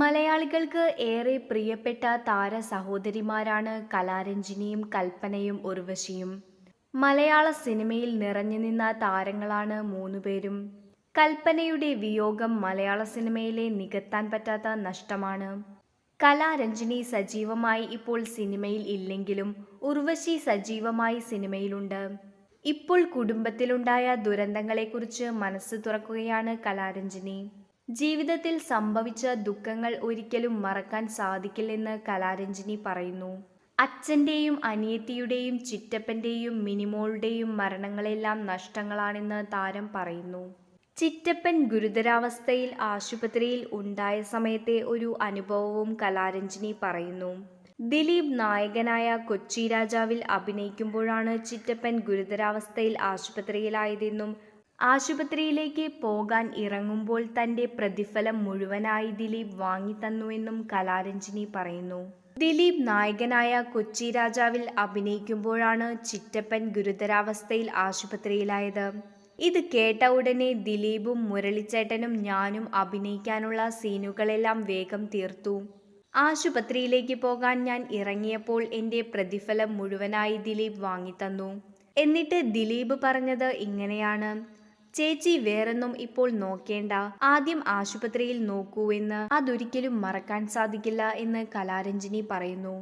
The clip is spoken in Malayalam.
മലയാളികൾക്ക് ഏറെ പ്രിയപ്പെട്ട താര സഹോദരിമാരാണ് കലാരഞ്ജിനിയും കൽപ്പനയും ഉർവശിയും. മലയാള സിനിമയിൽ നിറഞ്ഞു നിന്ന താരങ്ങളാണ് മൂന്നുപേരും. കൽപ്പനയുടെ വിയോഗം മലയാള സിനിമയിലെ നികത്താൻ പറ്റാത്ത നഷ്ടമാണ്. കലാരഞ്ജിനി സജീവമായി ഇപ്പോൾ സിനിമയിൽ ഇല്ലെങ്കിലും ഉർവശി സജീവമായി സിനിമയിലുണ്ട്. ഇപ്പോൾ കുടുംബത്തിലുണ്ടായ ദുരന്തങ്ങളെക്കുറിച്ച് മനസ്സ് തുറക്കുകയാണ് കലാരഞ്ജിനി. ജീവിതത്തിൽ സംഭവിച്ച ദുഃഖങ്ങൾ ഒരിക്കലും മറക്കാൻ സാധിക്കില്ലെന്ന് കലാരഞ്ജിനി പറയുന്നു. അച്ഛന്റെയും അനിയത്തിയുടെയും ചിറ്റപ്പന്റെയും മിനിമോളുടെയും മരണങ്ങളെല്ലാം നഷ്ടങ്ങളാണെന്ന് താരം പറയുന്നു. ചിറ്റപ്പൻ ഗുരുതരാവസ്ഥയിൽ ആശുപത്രിയിൽ ഉണ്ടായ സമയത്തെ ഒരു അനുഭവവും കലാരഞ്ജിനി പറയുന്നു. ദിലീപ് നായകനായ കൊച്ചി രാജാവിൽ അഭിനയിക്കുമ്പോഴാണ് ചിറ്റപ്പൻ ഗുരുതരാവസ്ഥയിൽ ആശുപത്രിയിലായതെന്നും ആശുപത്രിയിലേക്ക് പോകാൻ ഇറങ്ങുമ്പോൾ തന്റെ പ്രതിഫലം മുഴുവനായി ദിലീപ് വാങ്ങിത്തന്നുവെന്നും കലാരഞ്ജിനി പറയുന്നു. ദിലീപ് നായകനായ കൊച്ചി രാജാവിൽ അഭിനയിക്കുമ്പോഴാണ് ചിറ്റപ്പൻ ഗുരുതരാവസ്ഥയിൽ ആശുപത്രിയിലായത്. ഇത് കേട്ട ഉടനെ ദിലീപും മുരളിച്ചേട്ടനും ഞാനും അഭിനയിക്കാനുള്ള സീനുകളെല്ലാം വേഗം തീർത്തു. ആശുപത്രിയിലേക്ക് പോകാൻ ഞാൻ ഇറങ്ങിയപ്പോൾ എന്റെ പ്രതിഫലം മുഴുവനായി ദിലീപ് വാങ്ങിത്തന്നു. എന്നിട്ട് ദിലീപ് പറഞ്ഞത് ഇങ്ങനെയാണ്. ചേച്ചി വേറൊന്നും ഇപ്പോൾ നോക്കേണ്ട. ആദ്യം ആശുപത്രിയിൽ നോക്കൂ എന്ന് അതൊരിക്കലും മറക്കാൻ സാധിക്കില്ല എന്ന് കലാരഞ്ജിനി പറയുന്നു.